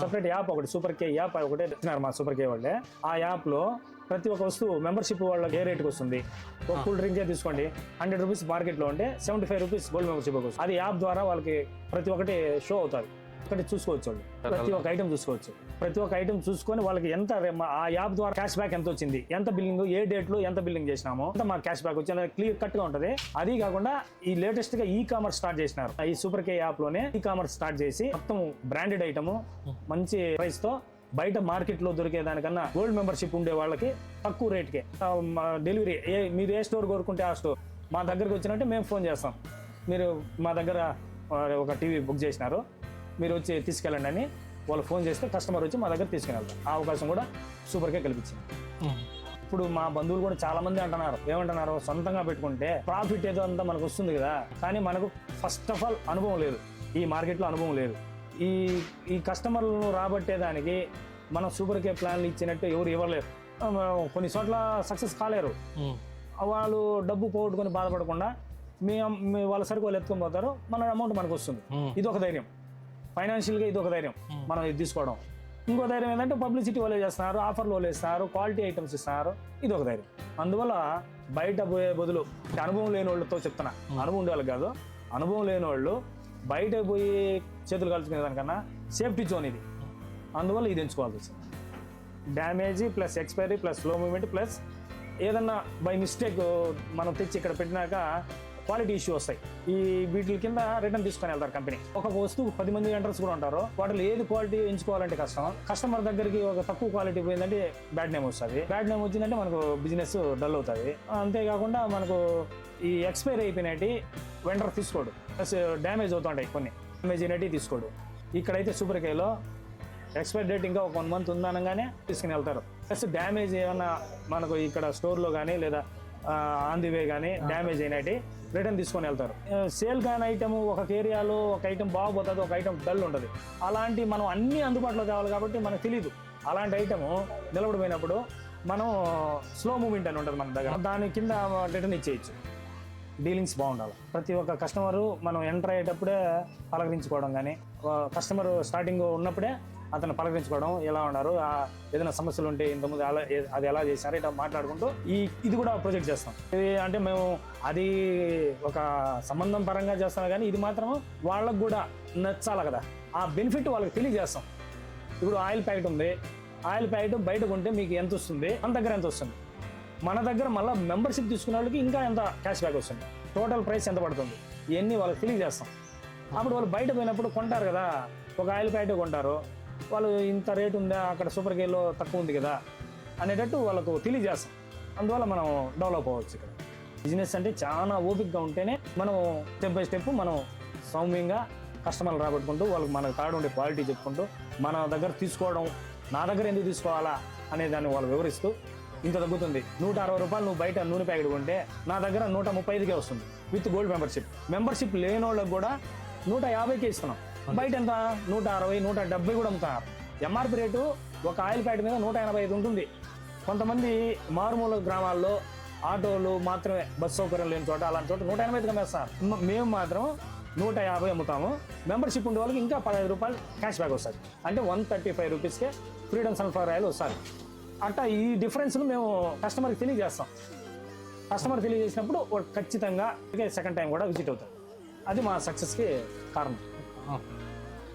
Separate app ఒకటి super K app ఒకటి ఇచ్చినారు మా సూపర్ కే వాళ్ళే. ఆ యాప్లో ప్రతి ఒక్క వస్తువు మెంబర్షిప్ వాళ్ళకి ఏ రేట్కి వస్తుంది? ఒక కూల్ డ్రింకే తీసుకోండి. హండ్రెడ్ రూపీస్ మార్కెట్లో ఉంటే seventy five rupees gold membership వస్తుంది. అది యాప్ ద్వారా వాళ్ళకి ప్రతి ఒక్కటి షో అవుతుంది. ఒకటి చూసుకోవచ్చు వాళ్ళు ప్రతి ఒక్క ఐటమ్ చూసుకోవచ్చు. ప్రతి ఒక్క ఐటమ్ చూసుకొని వాళ్ళకి ఎంత ఆ యాప్ ద్వారా క్యాష్ బ్యాక్ ఎంత వచ్చింది? ఎంత బిల్లింగ్ ఏ డేట్లో ఎంత బిల్లింగ్ చేసినాము ఎంత మాకు క్యాష్ బ్యాక్ వచ్చింది క్లియర్ కట్గా ఉంటది. అది కాకుండా ఈ లేటెస్ట్గా ఈ కామర్స్ స్టార్ట్ చేసినారు. ఈ సూపర్ కే యాప్లోనే ఈ కామర్స్ స్టార్ట్ చేసి మొత్తం బ్రాండెడ్ ఐటమ్ మంచి ప్రైస్తో బయట మార్కెట్లో దొరికే దానికన్నా గోల్డ్ మెంబర్షిప్ ఉండే వాళ్ళకి తక్కువ రేట్కే డెలివరీ ఏ మీరు ఏ స్టోర్ కోరుకుంటే ఆ స్టోర్ మా దగ్గరికి వచ్చినట్టే మేము ఫోన్ చేస్తాం. మీరు మా దగ్గర ఒక టీవీ బుక్ చేసినారు. మీరు వచ్చి తీసుకెళ్ళండి అని వాళ్ళు ఫోన్ చేస్తే కస్టమర్ వచ్చి మా దగ్గర తీసుకుని వెళ్తారు ఆ అవకాశం కూడా సూపర్గా కల్పించింది. ఇప్పుడు మా బంధువులు కూడా చాలా మంది అంటున్నారు. ఏమంటున్నారు? సొంతంగా పెట్టుకుంటే ప్రాఫిట్ ఏదో అంతా మనకు వస్తుంది కదా. కానీ మనకు ఫస్ట్ ఆఫ్ ఆల్ అనుభవం లేదు. ఈ మార్కెట్లో అనుభవం లేదు. ఈ ఈ కస్టమర్లను రాబట్టేదానికి మనం సూపర్ కే ప్లాన్లు ఇచ్చినట్టు ఎవరు ఇవ్వలేరు. కొన్ని చోట్ల సక్సెస్ కాలేరు. వాళ్ళు డబ్బు పోగొట్టుకొని బాధపడకుండా మీ వాళ్ళ సరుకు వాళ్ళు ఎత్తుకొని పోతారు. మన అమౌంట్ మనకు వస్తుంది. ఇది ఒక ధైర్యం. ఫైనాన్షియల్గా ఇది ఒక ధైర్యం. మనం ఇది తీసుకోవడం. ఇంకో ధైర్యం ఏంటంటే పబ్లిసిటీ వాళ్ళే చేస్తున్నారు ఆఫర్లు వాళ్ళు ఇస్తున్నారు క్వాలిటీ ఐటమ్స్ ఇస్తున్నారు. ఇది ఒక ధైర్యం. అందువల్ల బయట పోయే బదులు అనుభవం లేని వాళ్ళతో చెప్తున్నా. అనుభవం ఉండే వాళ్ళకి కాదు. అనుభవం లేని వాళ్ళు బయట పోయి చేతులు కలుసుకునే దానికన్నా సేఫ్టీ జోన్ ఇది. అందువల్ల ఇది ఎంచుకోవాల్సి వచ్చింది damage plus expiry plus slow moment plus ఏదన్నా బై మిస్టేక్ మనం తెచ్చి ఇక్కడ పెట్టినాక క్వాలిటీ ఇష్యూ వస్తాయి. ఈ వీటి కింద రిటర్న్ తీసుకొని వెళ్తారు కంపెనీ ఒక వస్తువు పది మంది ఎంటర్స్ కూడా ఉంటారు. వాటిలో ఏది క్వాలిటీ ఎంచుకోవాలంటే కష్టం. కస్టమర్ దగ్గరికి ఒక తక్కువ క్వాలిటీ పోయిందంటే బ్యాడ్ నేమ్ వస్తుంది. బ్యాడ్ నేమ్ వచ్చిందంటే మనకు బిజినెస్ డల్ అవుతుంది. అంతేకాకుండా మనకు ఈ ఎక్స్పైర్ అయిపోయినట్టు వెండర్ తీసుకోడు. ప్లస్ డ్యామేజ్ అవుతుంటాయి కొన్ని. డ్యామేజ్ అయినట్టు తీసుకోడు. ఇక్కడైతే సూపర్ కేలో ఎక్స్పైర్ డేట్ ఇంకా ఒక వన్ మంత్ ఉందనగానే తీసుకుని వెళ్తారు. ప్లస్ డ్యామేజ్ ఏమన్నా మనకు ఇక్కడ స్టోర్లో కానీ లేదా ఆన్ ది వే కానీ డ్యామేజ్ అయినట్టు రిటర్న్ తీసుకొని వెళ్తారు. సేల్ కాని ఐటమ్ ఒక ఏరియాలో ఒక ఐటమ్ బాగుపోతుంది ఒక ఐటమ్ డల్ ఉంటుంది అలాంటి మనం అన్ని అందుబాటులో తేవాలి కాబట్టి మనకు తెలియదు అలాంటి ఐటమ్ నిలబడిపోయినప్పుడు మనం స్లో మూమెంట్ అని ఉంటుంది మన దగ్గర. దాని కింద రిటర్న్ ఇచ్చేయచ్చు. డీలింగ్స్ బాగుండాలి. ప్రతి ఒక్క కస్టమరు మనం ఎంటర్ అయ్యేటప్పుడే పలకరించుకోవడం కానీ కస్టమర్ స్టార్టింగ్ ఉన్నప్పుడే అతను పలకరించుకోవడం ఎలా ఉన్నారు ఏదైనా సమస్యలు ఉంటే ఇంతకుముందు అలా అది ఎలా చేశారు ఇట్లా మాట్లాడుకుంటూ ఈ ఇది కూడా ప్రొజెక్ట్ చేస్తాం. ఇది అంటే మేము అది ఒక సంబంధం పరంగా చేస్తాం కానీ ఇది మాత్రం వాళ్ళకు కూడా నచ్చాలి కదా. ఆ బెనిఫిట్ వాళ్ళకి తెలియజేస్తాం. ఇప్పుడు ఆయిల్ ప్యాకెట్ ఉంది. ఆయిల్ ప్యాకెట్ బయట కొంటే మీకు ఎంత వస్తుంది? మన దగ్గర ఎంత వస్తుంది? మన దగ్గర మళ్ళీ మెంబర్షిప్ తీసుకునే వాళ్ళకి ఇంకా ఎంత క్యాష్ బ్యాక్ వస్తుంది? టోటల్ ప్రైస్ ఎంత పడుతుంది? ఇవన్నీ వాళ్ళకి తెలియజేస్తాం. అప్పుడు వాళ్ళు బయట పోయినప్పుడు కొంటారు కదా. ఒక ఆయిల్ ప్యాకెట్ కొంటారు. వాళ్ళు ఇంత రేట్ ఉందా? అక్కడ సూపర్ కేలో తక్కువ ఉంది కదా అనేటట్టు వాళ్ళకు తెలియజేస్తాం. అందువల్ల మనం డెవలప్ అవ్వచ్చు ఇక్కడ. బిజినెస్ అంటే చాలా ఓపికగా ఉంటేనే మనం స్టెప్ బై స్టెప్ మనం సౌమ్యంగా కస్టమర్లు రాబట్టుకుంటూ వాళ్ళకి మనకు తాడు ఉండే క్వాలిటీ చెప్పుకుంటూ మన దగ్గర తీసుకోవడం నా దగ్గర ఎందుకు తీసుకోవాలా అనే దాన్ని వాళ్ళు వివరిస్తూ ఇంత తగ్గుతుంది. నూట అరవై రూపాయలు నువ్వు బయట నూనె ప్యాకెట్ కొంటే నా దగ్గర నూట ముప్పై ఐదుకే వస్తుంది విత్ గోల్డ్ మెంబర్షిప్. మెంబర్షిప్ లేని వాళ్ళకి కూడా నూట యాభైకే ఇస్తున్నాం. బయట ఎంత నూట అరవై నూట డెబ్బై కూడా అమ్ముతున్నారు ఎంఆర్పి రేటు ఒక ఆయిల్ ప్యాకెట్ మీద నూట ఎనభై ఐదు ఉంటుంది. కొంతమంది మారుమూల గ్రామాల్లో ఆటోలు మాత్రమే బస్ సౌకర్యం లేని చోట అలాంటి చోట నూట ఎనభై ఐదు అమ్మేస్తారు మేము మాత్రం నూట యాభై అమ్ముతాము. మెంబర్షిప్ ఉండే వాళ్ళకి ఇంకా పదహైదు రూపాయలు క్యాష్ బ్యాక్ వస్తుంది. అంటే వన్ థర్టీ ఫైవ్ రూపీస్కే ఫ్రీడమ్ సన్ఫ్లవర్ ఆయిల్ వస్తుంది. అట్లా ఈ డిఫరెన్స్ను మేము కస్టమర్కి తెలియజేస్తాం. కస్టమర్ తెలియజేసినప్పుడు ఖచ్చితంగా సెకండ్ టైం కూడా విజిట్ అవుతారు. అది మా సక్సెస్కి కారణం.